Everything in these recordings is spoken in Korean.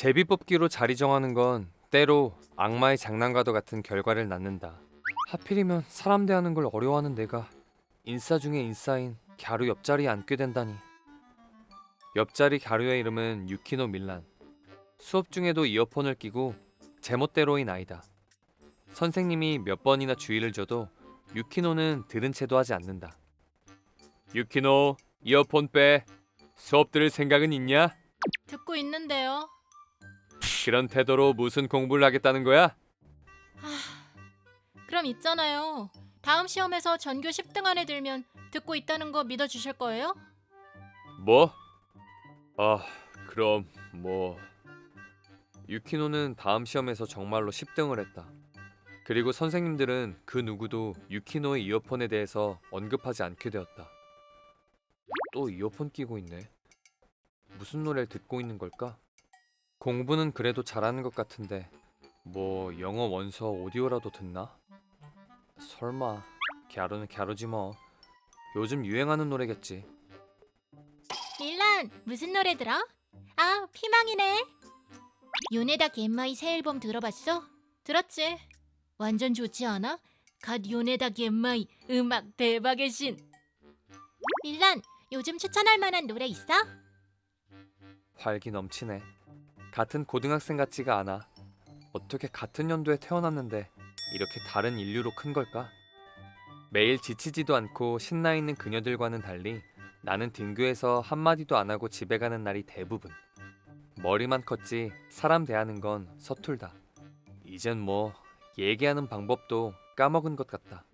제비 뽑기로 자리 정하는 건 때로 악마의 장난과도 같은 결과를 낳는다. 하필이면 사람 대하는 걸 어려워하는 내가 인싸 중에 인싸인 갸루 옆자리에 앉게 된다니. 옆자리 갸루의 이름은 유키노 밀란. 수업 중에도 이어폰을 끼고 제멋대로인 아이다. 선생님이 몇 번이나 주의를 줘도 유키노는 들은 채도 하지 않는다. 유키노, 이어폰 빼. 수업 들을 생각은 있냐? 듣고 있는데요. 그런 태도로 무슨 공부를 하겠다는 거야? 그럼 있잖아요. 다음 시험에서 전교 10등 안에 들면 듣고 있다는 거 믿어 주실 거예요? 뭐? 아, 그럼 뭐 유키노는 다음 시험에서 정말로 10등을 했다. 그리고 선생님들은 그 누구도 유키노의 이어폰에 대해서 언급하지 않게 되었다. 또 이어폰 끼고 있네. 무슨 노래를 듣고 있는 걸까? 공부는 그래도 잘하는 것 같은데 뭐 영어 원서 오디오라도 듣나? 설마 갸루는 갸루지 뭐. 요즘 유행하는 노래겠지. 밀란 무슨 노래 들어? 아 피망이네. 요네다 겐마이 새 앨범 들어봤어? 들었지. 완전 좋지 않아? 갓 요네다 겐마이 음악 대박의 신. 밀란 요즘 추천할 만한 노래 있어? 활기 넘치네. 같은 고등학생 같지가 않아. 어떻게 같은 연도에 태어났는데 이렇게 다른 인류로 큰 걸까? 매일 지치지도 않고 신나 있는 그녀들과는 달리 나는 등교에서 한마디도 안 하고 집에 가는 날이 대부분. 머리만 컸지 사람 대하는 건 서툴다. 이젠 뭐 얘기하는 방법도 까먹은 것 같다.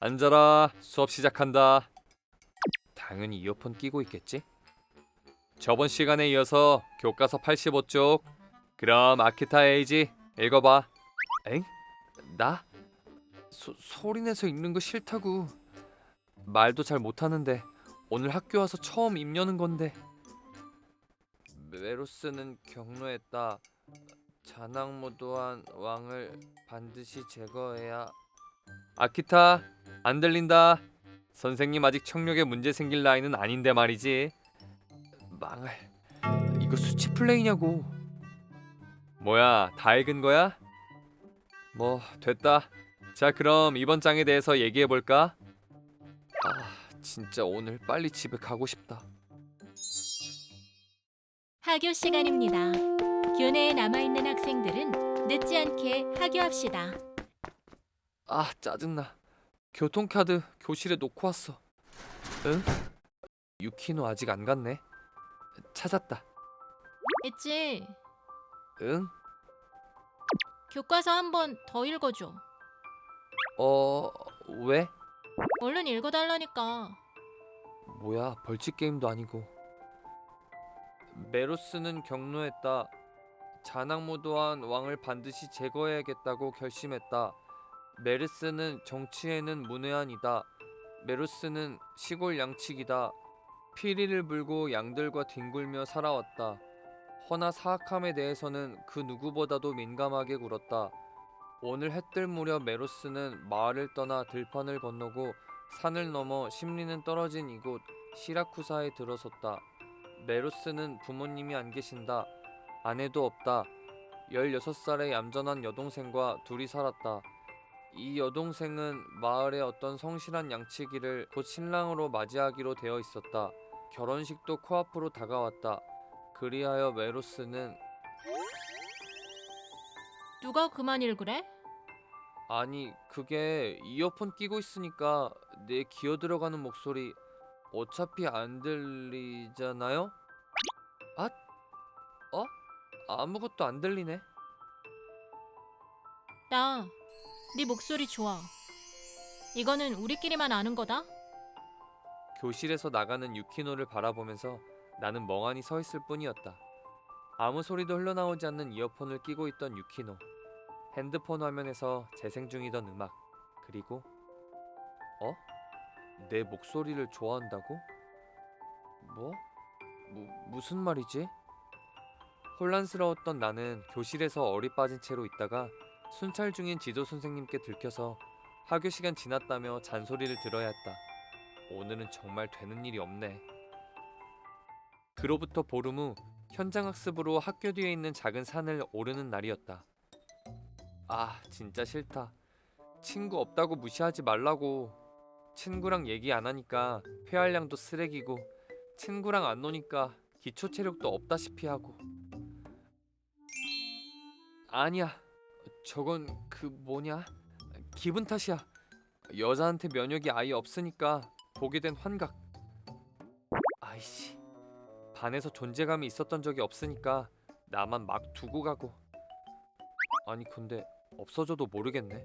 앉아라. 수업 시작한다. 당연히 이어폰 끼고 있겠지? 저번 시간에 이어서 교과서 85쪽. 그럼 아키타 에이지 읽어봐. 엥? 나? 소, 소리 내서 읽는 거 싫다고. 말도 잘 못하는데 오늘 학교 와서 처음 입 여는 건데. 메로스는 경로했다. 자낭모도한 왕을 반드시 제거해야. 아키타 안 들린다. 선생님 아직 청력에 문제 생길 나이는 아닌데 말이지 망할 이거 수치 플레이냐고 뭐야 다 읽은 거야? 뭐 됐다 자 그럼 이번 장에 대해서 얘기해 볼까? 아 진짜 오늘 빨리 집에 가고 싶다 학교 시간입니다. 교내에 남아 있는 학생들은 늦지 않게 하교합시다. 아 짜증나 교통카드 교실에 놓고 왔어 응? 유키노 아직 안 갔네 찾았다 있지. 응? 교과서 한 번 더 읽어줘. 어... 왜? 얼른 읽어달라니까. 뭐야 벌칙 게임도 아니고 메로스는 경로했다 자낭모도한 왕을 반드시 제거해야겠다고 결심했다 메르스는 정치에는 문외한이다 메로스는 시골 양치기다 피리를 불고 양들과 뒹굴며 살아왔다 허나 사악함에 대해서는 그 누구보다도 민감하게 굴었다 오늘 해뜰 무렵 메로스는 마을을 떠나 들판을 건너고 산을 넘어 심리는 떨어진 이곳 시라쿠사에 들어섰다. 메로스는 부모님이 안 계신다. 아내도 없다. 16살의 얌전한 여동생과 둘이 살았다. 이 여동생은 마을의 어떤 성실한 양치기를 곧 신랑으로 맞이하기로 되어 있었다. 결혼식도 코앞으로 다가왔다. 그리하여 메로스는 누가 그만 읽으래? 아니 그게 이어폰 끼고 있으니까 내 기어 들어가는 목소리 어차피 안 들리잖아요? 아? 어? 아무것도 안 들리네. 나, 네 목소리 좋아. 이거는 우리끼리만 아는 거다. 교실에서 나가는 유키노를 바라보면서 나는 멍하니 서 있을 뿐이었다. 아무 소리도 흘러나오지 않는 이어폰을 끼고 있던 유키노. 핸드폰 화면에서 재생 중이던 음악. 그리고 어? 내 목소리를 좋아한다고? 뭐? 무, 무슨 말이지? 혼란스러웠던 나는 교실에서 어리 빠진 채로 있다가 순찰 중인 지도 선생님께 들켜서 하교 시간 지났다며 잔소리를 들어야 했다. 오늘은 정말 되는 일이 없네. 그로부터 보름 후 현장 학습으로 학교 뒤에 있는 작은 산을 오르는 날이었다. 아, 진짜 싫다. 친구 없다고 무시하지 말라고. 친구랑 얘기 안 하니까 폐활량도 쓰레기고 친구랑 안 노니까 기초 체력도 없다시피 하고. 아니야. 저건 그 뭐냐? 기분 탓이야. 여자한테 면역이 아예 없으니까 보게 된 환각. 아이씨. 반에서 존재감이 있었던 적이 없으니까 나만 막 두고 가고. 아니 근데 없어져도 모르겠네.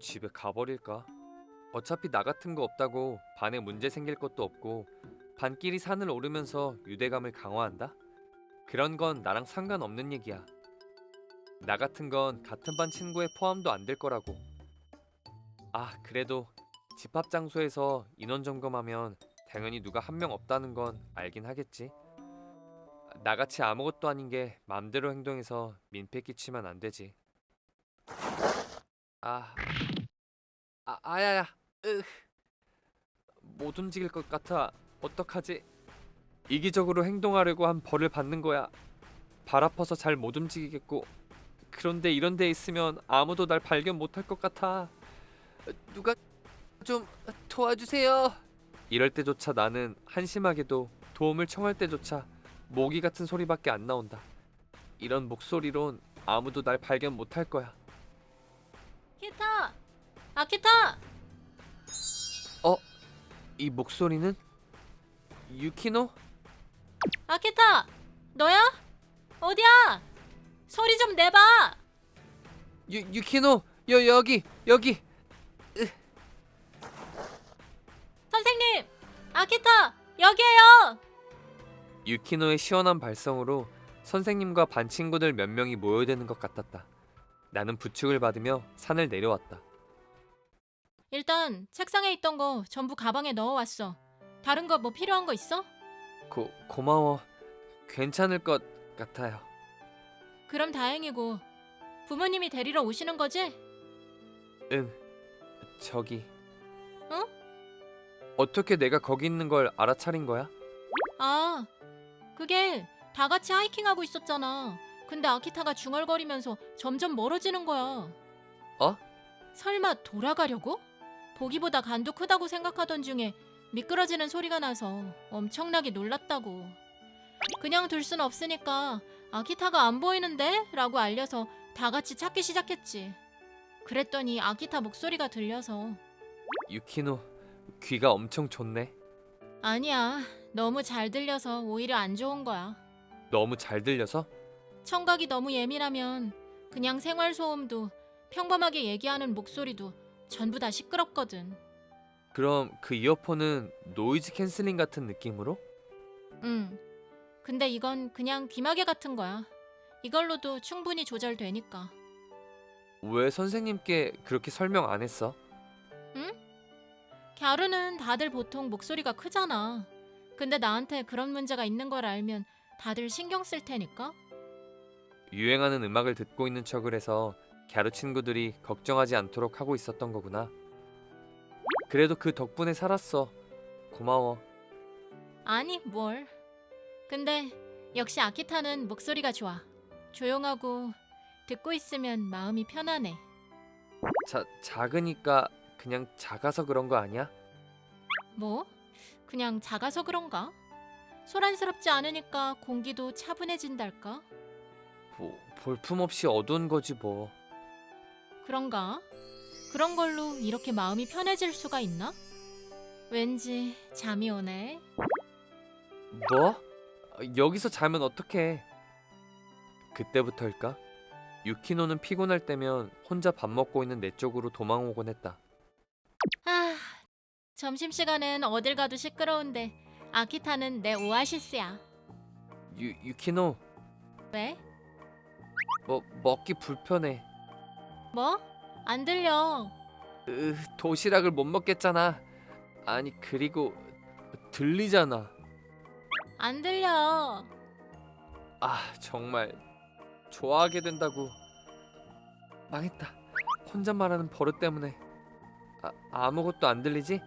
집에 가버릴까? 어차피 나 같은 거 없다고 반에 문제 생길 것도 없고 반끼리 산을 오르면서 유대감을 강화한다? 그런 건 나랑 상관없는 얘기야. 나 같은 건 같은 반 친구에 포함도 안 될 거라고. 아, 그래도 집합 장소에서 인원 점검하면 당연히 누가 한 명 없다는 건 알긴 하겠지. 나같이 아무것도 아닌 게 맘대로 행동해서 민폐 끼치면 안 되지. 아, 아, 아야야, 으, 못 움직일 것 같아. 어떡하지? 이기적으로 행동하려고 한 벌을 받는 거야. 발 아파서 잘 못 움직이겠고. 그런데 이런 데 있으면 아무도 날 발견 못할 것 같아. 누가 좀 도와주세요. 이럴 때조차 나는 한심하게도 도움을 청할 때조차 모기 같은 소리밖에 안 나온다. 이런 목소리론 아무도 날 발견 못할 거야. 키타! 아 키타! 이 목소리는 유키노? 아 키타! 너야? 어디야? 소리 좀 내봐! 유 유키노 여 여기 여기 아키타! 여기에요! 유키노의 시원한 발성으로 선생님과 반 친구들 몇 명이 모여드는 것 같았다. 나는 부축을 받으며 산을 내려왔다. 일단 책상에 있던 거 전부 가방에 넣어왔어. 다른 거 뭐 필요한 거 있어? 고 고마워. 괜찮을 것 같아요. 그럼 다행이고 부모님이 데리러 오시는 거지? 응. 저기. 어? 어떻게 내가 거기 있는 걸 알아차린 거야? 아, 그게 다 같이 하이킹하고 있었잖아. 근데 아키타가 중얼거리면서 점점 멀어지는 거야. 어? 설마 돌아가려고? 보기보다 간도 크다고 생각하던 중에 미끄러지는 소리가 나서 엄청나게 놀랐다고. 그냥 둘 순 없으니까 아키타가 안 보이는데? 라고 알려서 다 같이 찾기 시작했지. 그랬더니 아키타 목소리가 들려서 유키노 귀가 엄청 좋네. 아니야. 너무 잘 들려서 오히려 안 좋은 거야. 너무 잘 들려서? 청각이 너무 예민하면 그냥 생활 소음도 평범하게 얘기하는 목소리도 전부 다 시끄럽거든. 그럼 그 이어폰은 노이즈 캔슬링 같은 느낌으로? 응. 근데 이건 그냥 귀마개 같은 거야. 이걸로도 충분히 조절되니까. 왜 선생님께 그렇게 설명 안 했어? 갸루는 다들 보통 목소리가 크잖아. 근데 나한테 그런 문제가 있는 걸 알면 다들 신경 쓸 테니까. 유행하는 음악을 듣고 있는 척을 해서 갸루 친구들이 걱정하지 않도록 하고 있었던 거구나. 그래도 그 덕분에 살았어. 고마워. 아니, 뭘. 근데 역시 아키타는 목소리가 좋아. 조용하고 듣고 있으면 마음이 편하네. 자, 작으니까 그냥 작아서 그런 거 아니야? 뭐? 그냥 작아서 그런가? 소란스럽지 않으니까 공기도 차분해진달까? 뭐 볼품없이 어두운 거지 뭐. 그런가? 그런 걸로 이렇게 마음이 편해질 수가 있나? 왠지 잠이 오네. 뭐? 어, 여기서 자면 어떡해? 그때부터일까? 유키노는 피곤할 때면 혼자 밥 먹고 있는 내 쪽으로 도망오곤 했다. 아, 점심시간엔 어딜 가도 시끄러운데 아키타는 내 오아시스야. 유 유키노, 왜? 뭐 먹기 불편해. 뭐? 안 들려. 으, 도시락을 못 먹겠잖아. 아니 그리고 들리잖아. 안 들려. 아 정말 좋아하게 된다고. 망했다. 혼잣말하는 버릇 때문에 아, 아무것도 안 들리지?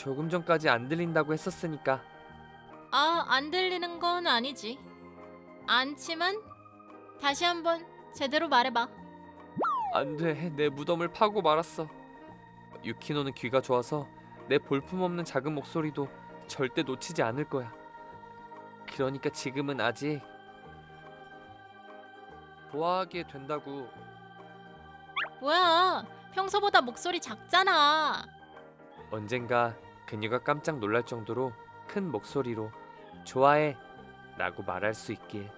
조금 전까지 안 들린다고 했었으니까 아, 안 들리는 건 아니지. 않지만 다시 한번 제대로 말해봐. 안돼 내 무덤을 파고 말았어 유키노는 귀가 좋아서 내 볼품없는 작은 목소리도 절대 놓치지 않을 거야 그러니까 지금은 아직 좋아하게 된다고 뭐야? 평소보다 목소리 작잖아. 언젠가 그녀가 깜짝 놀랄 정도로 큰 목소리로 좋아해 라고 말할 수 있길